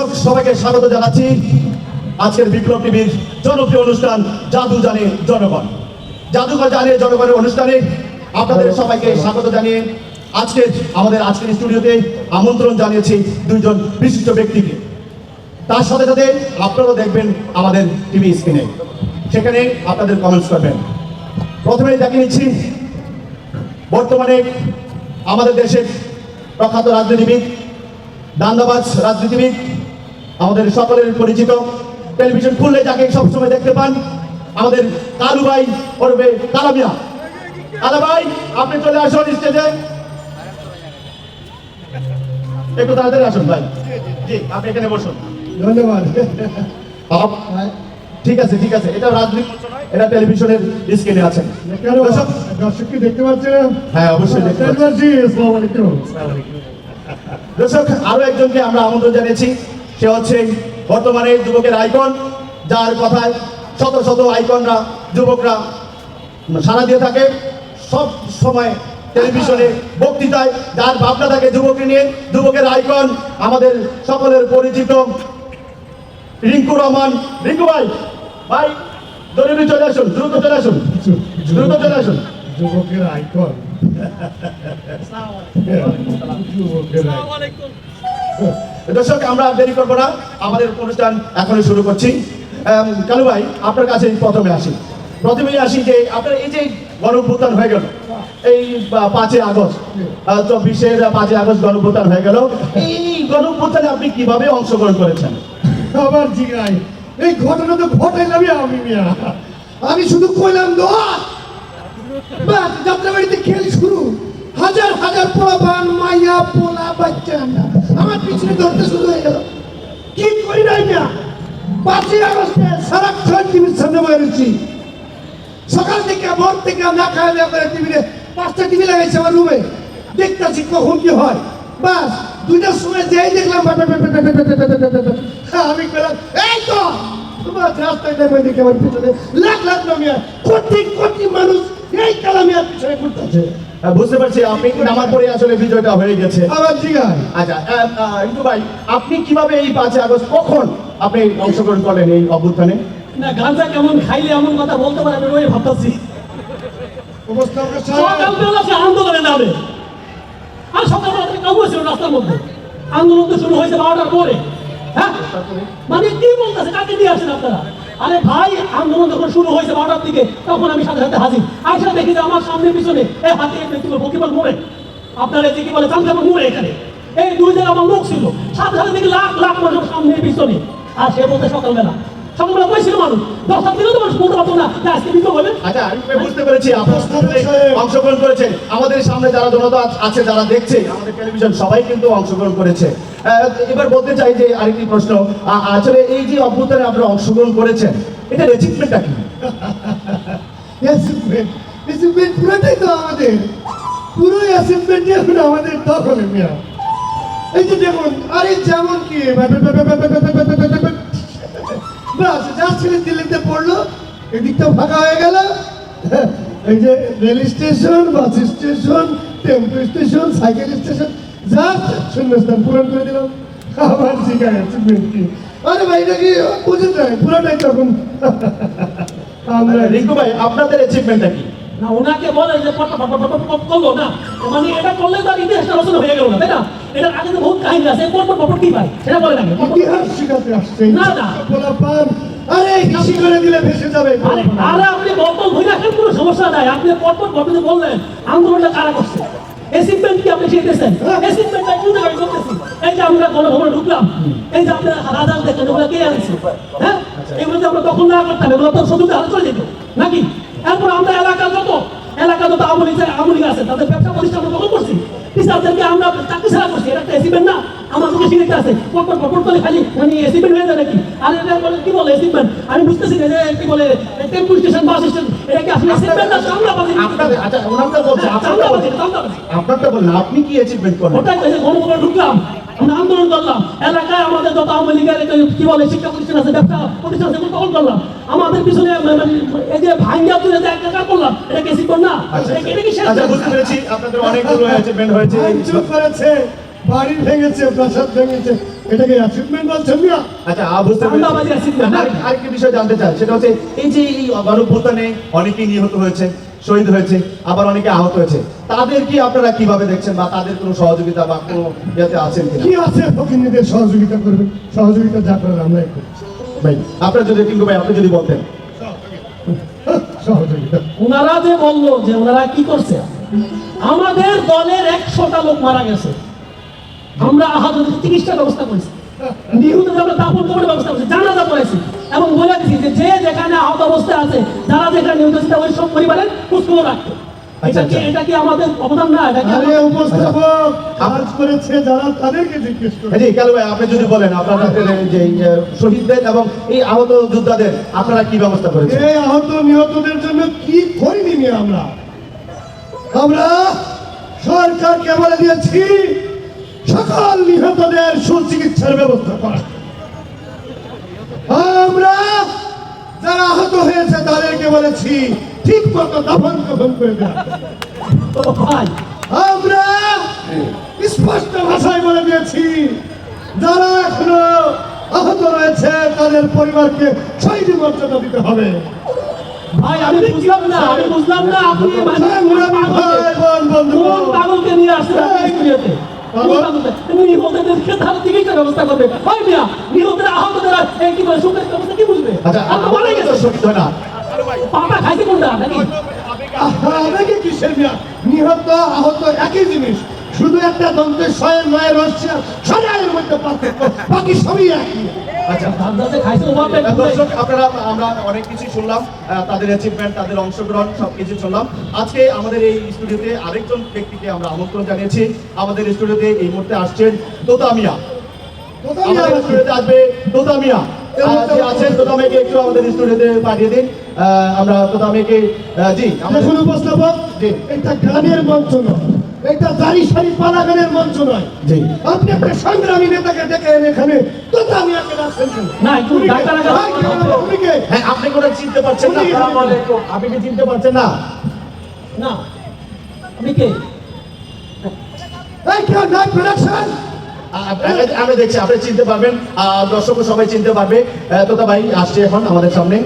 দর্শক সবাইকে স্বাগত জানাচ্ছি। আজকের বিপ্লব টিভির জনপ্রিয় অনুষ্ঠান, জাদু জানে জনগণ। জাদুঘর জানিয়ে জনগণের অনুষ্ঠানে আপনাদের সবাইকে স্বাগত জানিয়ে আজকে আমাদের আজকের স্টুডিওতে আমন্ত্রণ জানিয়েছি দুইজন বিশিষ্ট ব্যক্তিকে। তার সাথে সাথে আপনারাও দেখবেন আমাদের টিভি স্ক্রিনে। সেখানে আপনাদের কমেন্টস করবেন। প্রথমে দেখে নিচ্ছি বর্তমানে আমাদের দেশের প্রখ্যাত রাজনীতিবিদ দান্দাবাজ রাজনীতিবিদ আমাদের সকলের পরিচিত। টেলিভিশন খুললে যাকে সবসময় দেখতে পান আমাদের কালু ভাই ওরফে কালামিয়া কালা ভাই আপনি চলে আসুন স্টেজে। একটু তাড়াতাড়ি আসুন ভাই। জি আপনি এখানে বসুন। ধন্যবাদ। ঠিক আছে ঠিক আছে। এটা রাজনীতি এটা টেলিভিশনের স্ক্রিনে আছে। দর্শক, কি দেখতে পাচ্ছেন? হ্যাঁ অবশ্যই দেখতে পাচ্ছি। জি আসসালামু আলাইকুম। দর্শক আরও একজনকে আমরা আমন্ত্রণ জানিয়েছি। সে হচ্ছে বর্তমানে যুবকের আইকন যার কথায় শত শত আইকনরা যুবকরা সারা দিয়ে থাকে। সব সময় টেলিভিশনে বক্তৃতায় যার ভাবনা থাকে যুবককে নিয়ে যুবকের আইকন আমাদের সকলের পরিচিত রিঙ্কু রহমান। রিঙ্কু ভাই ভাই জরুরি চলে আসুন দ্রুত চলে আসুন। দ্রুত চলে আসুন। যুবকের আইকন। যুবকের icon। দর্শক, আমরা দেরি করব না। আমাদের অনুষ্ঠান এখনই শুরু করছি। কালু ভাই, আপনার কাছে প্রথমে আসি। প্রথমেই আসি যে, আপনার এই যে গণভ্যুত্থান হয়ে গেল, এই পাঁচই আগস্ট চব্বিশের পাঁচই আগস্ট গণভ্যুত্থান হয়ে গেল। এই গণভ্যুত্থানে আপনি কীভাবে অংশগ্রহণ করেছেন? আবার জিগাই এই ঘটনা তো ঘটাইলামই আমি, মিয়া। আমি শুধু কইলাম দোয়া। বাস যাত্রা বাড়িতে খেল শুরু। হাজার হাজার পোলা বান মাইয়া, পোলা, বাচ্চা আমার পিছনে ধরতে শুরু হয়ে গেল কি করি নাই না পাঁচই আগস্টে সারাক্ষণ টিভির সামনে বেরোচ্ছি সকাল থেকে ভোর থেকে না খাওয়া দাওয়া করে টিভিতে পাঁচটা টিভি লাগাইছে আমার রুমে দেখতেছি কখন কি হয় বাস দুইটার সময় যাই দেখলাম আমি পেলাম এই তো তোমার রাস্তায় দেখে আমার পিছনে লাখ লাখ নামিয়া কোটি কোটি মানুষ বুঝতে পারছি আপনি নামার পরে আসলে বিজয়টা হয়ে গেছে। আবার জিগায় আচ্ছা আহ, ভাই আপনি কীভাবে এই পাঁচই আগস্ট কখন আপনি অংশগ্রহণ করলেন এই অভ্যুত্থানে? না গাঁজা কেমন খাইলে এমন কথা বলতে পারে আমি ওই ভাবতেছি। সকালবেলা সে আন্দোলনে নামে। আর সকালবেলা কাবু ছিল রাস্তার মধ্যে। আন্দোলন তো শুরু হয়েছে বারোটার পরে। হ্যাঁ? মানে কি বলতেছে কাকে দিয়ে আসেন আপনারা? আরে ভাই আন্দোলন যখন শুরু হয়েছে বারোটার দিকে তখন আমি সাথে সাথে হাজির। আইসা দেখি যে আমার সামনে পিছনে এই হাতে কি বলে মোড়ে আপনার এই কি বলে মোড়ে এখানে। এই দুই আমার লোক ছিল। সাথে সাথে দেখি লাখ লাখ মানুষ সামনে পিছনে। আর সে বলতে সকালবেলা সকালবেলা কইছিল মানুষ? দশটার দিনে তো মানুষ বলতে পারতো না। আজকে বিক্ষোভ হবে। আচ্ছা আমি বুঝতে পেরেছি অংশগ্রহণ করেছেন। আমাদের সামনে যারা জনতা আছে যারা দেখছে আমাদের টেলিভিশন সবাই কিন্তু অংশগ্রহণ করেছে। আহ, এবার বলতে চাই যে আরেকটি প্রশ্ন আসলে এই যে অভ্যুত্থানে আপনারা অংশগ্রহণ করেছেন এটা রেজিকমেন্টটা কি অ্যাসিভমেন্ট অ্যাসিভমেন্ট পুরোটাই তো আমাদের পুরো অ্যাসিভমেন্টই এখন আমাদের দখলে মিয়া এই যে দেখুন আরে যেমন কি বাস যা ছেলে দিল্লিতে পড়ল এদিকটা ফাঁকা হয়ে গেল এই যে rail station bus station tempo station cycle station যা শূন্যস্থান পূরণ করে দিলাম আবার শিখায় অ্যাচিভমেন্ট কি আরে ভাই এটা কি? বুঝে যায় পুরোটাই তখন আমরা রিঙ্কু ভাই আপনাদের অ্যাচিভমেন্টটা কি? না ওনাকে বলে যে করল না। মানে এটা করলে তার ইতিহাসটা রচনা হয়ে গেল না তাই না? এটার আগে তো বহুত কাহিনী আছে পট পট কি ভাই? সেটা বলে পট। ইতিহাস শিখাতে আসছে। না, না। আরে করে দিলে ভেসে যাবে। আরে আরে আপনি বলতো রাখেন কোনো সমস্যা নাই। আপনি পট পট পট যে বললেন আন্দোলনটা কারা করছে? অ্যাসিভমেন্ট কি আপনি শিখতেছেন অ্যাসিভমেন্টটা কি জায়গায় করতেছি? এই যে আমরা গণভবনে ঢুকলাম, এই যে আপনারা রাজার দেখেন ওগুলো কে আনছে? হ্যাঁ? এগুলো তো আমরা তখন না করতাম, এগুলো তো শত্রুদের হাতে চলে যেত নাকি? এরপর আমরা এলাকা যত এলাকা যত আমলি আমলি আছে, তাদের ব্যবসা প্রতিষ্ঠান আমরা করছি? টিচারদেরকে আমরা চাকরি ছাড়া করছি, এটা একটা অ্যাসিভমেন্ট না। আমার মুখে শিখতে আছে? পটপট পটপট করে খালি মানে অ্যাসিভমেন্ট হয়ে যায় নাকি? আর এটা বলে কি বলে অ্যাসিভমেন্ট আমি বুঝতেছি না যে কি বলে? টেম্পো স্টেশন বাস স্টেশন এটা কি আসলে অ্যাসিভমেন্ট না সামলাবাজি আপনাদের আচ্ছা ওনারটা বলছে আপনারটা সামলাবাজি বলছে সামলাবাজি আপনারটা বললেন আপনি কি অ্যাচিভমেন্ট করলেন ওটাই তো এই যে গণভবনে ঢুকলাম আমরা আন্দোলন করলাম। এলাকায় আমাদের যত আওয়ামী লীগের কি বলে শিক্ষা প্রতিষ্ঠান আছে ব্যবসা প্রতিষ্ঠান আছে দখল করলাম। আমাদের পিছনে মানে এই যে ভাঙ্গা তুলে যে একা করলাম এটা কি শিখব না? আচ্ছা এটা- এটা কি শেষ? আচ্ছা বুঝতে পেরেছি আপনাদের অনেকগুলো অ্যাচিভমেন্ট হয়েছে ভাঙচুর করেছে। বাড়ি ভেঙেছে প্রাসাদ ভেঙেছে। এটাকে অ্যাচিভমেন্ট বলছেন আচ্ছা বুঝতে পেরেছি। না? আরেক- আরেকটি বিষয় জানতে চাই সেটা হচ্ছে এই যে এই গণভ্যুত্থানে অনেকেই নিহত হয়েছে শহীদ হয়েছে আবার অনেকে আহত হয়েছে। তাদের কি আপনারা কীভাবে দেখছেন বা তাদের কোনো সহযোগিতা বা কোনো ইয়েতে আছেন কি আছে? ফকিরদের সহযোগিতা করবে সহযোগিতা যা করার আমরাই করি। ভাই আপনার যদি টিঙ্কু ভাই আপনি যদি বলতেন। সহযোগিতা। ওনারা যে বলল যে ওনারা কি করছে? আমাদের দলের একশোটা লোক মারা গেছে। আমরা আহতদের চিকিৎসা ব্যবস্থা করেছি। নিহতদের আমরা করার ব্যবস্থা করেছি জানাজা করেছি এবং বলে দিচ্ছি যে যে যেখানে আহত অবস্থায় আছে যারা যেখানে নিহত আছে ওই সব পরিবারের খোঁজখবর রাখতে। আচ্ছা, এটা কি আচ্ছা। এটা কি আমাদের অবদান না? এটা কি আরে উপস্থাপক কাজ করেছে যারা তাদেরকে জিজ্ঞেস করে। জি কালু ভাই আপনি যদি বলেন আপনারা যে শহীদদের এবং এই আহত যোদ্ধাদের আপনারা কি ব্যবস্থা করেছেন? এই আহত নিহতদের জন্য কি করিনি আমরা? আমরা সরকারকে বলে দিয়েছি সকল নিহতদের সুচিকিৎসার ব্যবস্থা করা। আমরা যারা আহত হয়েছে তাদেরকে বলেছি ঠিক মতো দাফন কাফন করে আমরা স্পষ্ট ভাষায় বলে দিয়েছি যারা এখনও আহত রয়েছে তাদের পরিবারকে শহীদ মর্যাদা দিতে হবে। ভাই আমি বুঝলাম না আমি বুঝলাম না আপনি মানে কোন পাগলকে নিয়ে আসছেন নিহতদেরকে তাহলে চিকিৎসার ব্যবস্থা করবে। হয় মিয়া নিহতের আহতদের এই কি করে সুখের ব্যবস্থা কি বুঝবে? আচ্ছা বলে গেছে। হয় না পাতা খাইছে কোনটা নাকি? আহা, কিসের মিয়া? নিহত আহত একই জিনিস। শুধু একটা দন্তে শয়ের নয়ের হচ্ছে সজায়ের মধ্যে পার্থক্য বাকি সবই একই। আচ্ছা দর্শক আপনারা আমরা অনেক কিছু শুনলাম তাদের অ্যাচিভমেন্ট তাদের অংশগ্রহণ সব কিছু শুনলাম। আজকে আমাদের এই স্টুডিওতে আরেকজন ব্যক্তিকে আমরা আমন্ত্রণ জানিয়েছি। আমাদের স্টুডিওতে এই মুহূর্তে আসছেন স্টুডিওতে আসবে আছেন একটু আমাদের স্টুডিওতে পাঠিয়ে দিন। আহ, আমরা জি আমাদের দেখুন উপস্থাপক জি। এটা গানের মঞ্চ নয়। এটা দাড়ি সারি পালা গানের মঞ্চ নয়। আপনি একটা সংগ্রামী নেতাকে ডেকে এখানে? না? উনি কে? হ্যাঁ আপনি কোনো চিনতে পারছেন না আপনি কি চিনতে পারছেন না? না আপনি কে? এই কেউ নাই প্রোডাকশন আমি- আমি দেখছি আপনি চিনতে পারবেন আর দর্শকও সবাই চিনতে পারবে। তোতা ভাই আসছে এখন আমাদের সামনে।